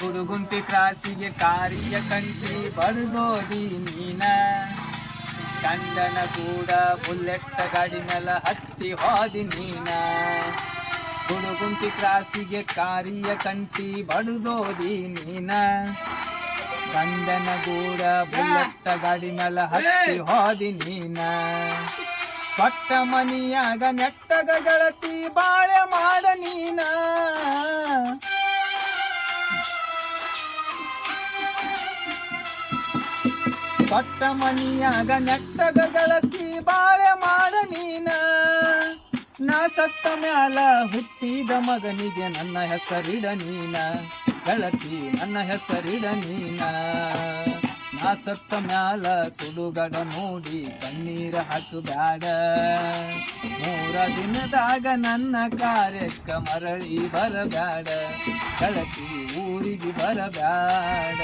ಗುಡುಗುಂಟಿ ಕ್ರಾಸಿಗೆ ಕಾರಿಯ ಕಂಟಿ ಬಡದೋದಿ ನೀನ. ಗಂಡನ ಕೂಡ ಬುಲ್ಲೆಟ್ಟ ಗಾಡಿ ಹತ್ತಿ ಹೋದಿ ನೀನ. ಗುಡುಗುಂಟಿ ಕ್ರಾಸಿಗೆ ಕಾರಿಯ ಕಂಟಿ ಬಡದೋದಿ ನೀನ. ಗಂಡನ ಕೂಡ ಬುಲ್ಲೆಟ್ಟ ಗಾಡಿ ಹತ್ತಿ ಹೋದಿ ನೀನ. ಪಟ್ಟ ಮನಿಯಾಗ ನೆಟ್ಟಗ ಗೆಳತಿ ಬಾಳೆ ಮಾಡ ಕೊಟ್ಟ ಮನಿಯಾಗ ನೆಟ್ಟಗ ಗಳತಿ ಬಾಳೆ ಮಾಡ ನೀನ. ನಾ ಸತ್ತ ಮ್ಯಾಲ ಹುಟ್ಟಿದ ಮಗನಿಗೆ ನನ್ನ ಹೆಸರಿಡ ನೀನ. ಗಳತಿ ನನ್ನ ಹೆಸರಿಡ ನೀನ. ನಾ ಸತ್ತ ಮ್ಯಾಲ ಸುಡುಗಡ ನೋಡಿ ಕಣ್ಣೀರ ಹಾಕಬ್ಯಾಡ ಮೂರ ದಿನದಾಗ ನನ್ನ ಕಾರ್ಯಕ್ಕ ಮರಳಿ ಬರಬ್ಯಾಡ ಗಳತಿ ಊರಿಗೆ ಬರಬ್ಯಾಡ